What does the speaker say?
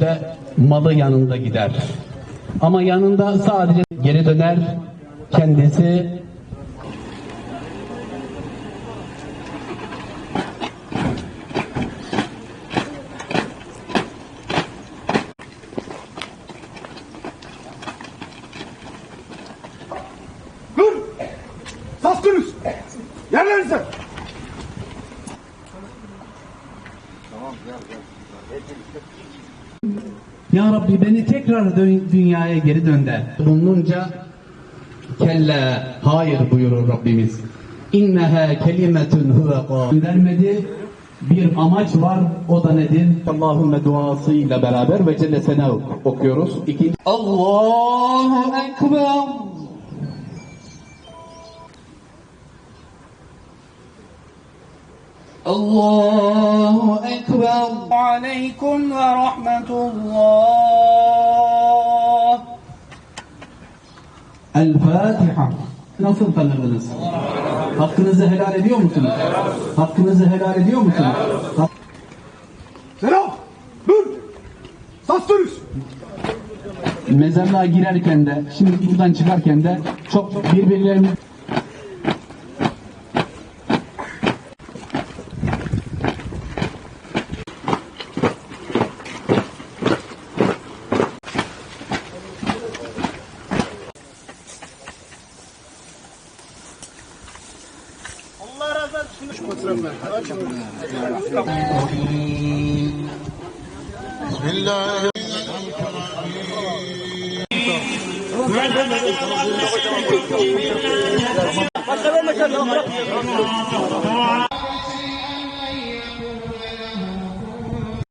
de malı yanında gider. Ama yanında sadece geri döner kendisi Dur! Sastınız! Yerlerinize! Ya Rabbi beni tekrar dünyaya geri dönder. Bulununca kelle hayır buyurur Rabbimiz. İnneha kelimetun huve Göndermedi. Bir amaç var o da nedir? Allahümme duasıyla beraber ve Celle okuyoruz. İkinci Allahu Ekber. Allahu Ekber. عليكم ورحمة الله El Fatiha. Nasıl tanırdınız? Hakkınızı helal ediyor musunuz? Hakkınızı helal ediyor musunuz? Hak- Selam! Dur! Sastınız! Mezarlığa girerken de, şimdi buradan çıkarken de çok birbirlerini Bismillah. Başka vermekten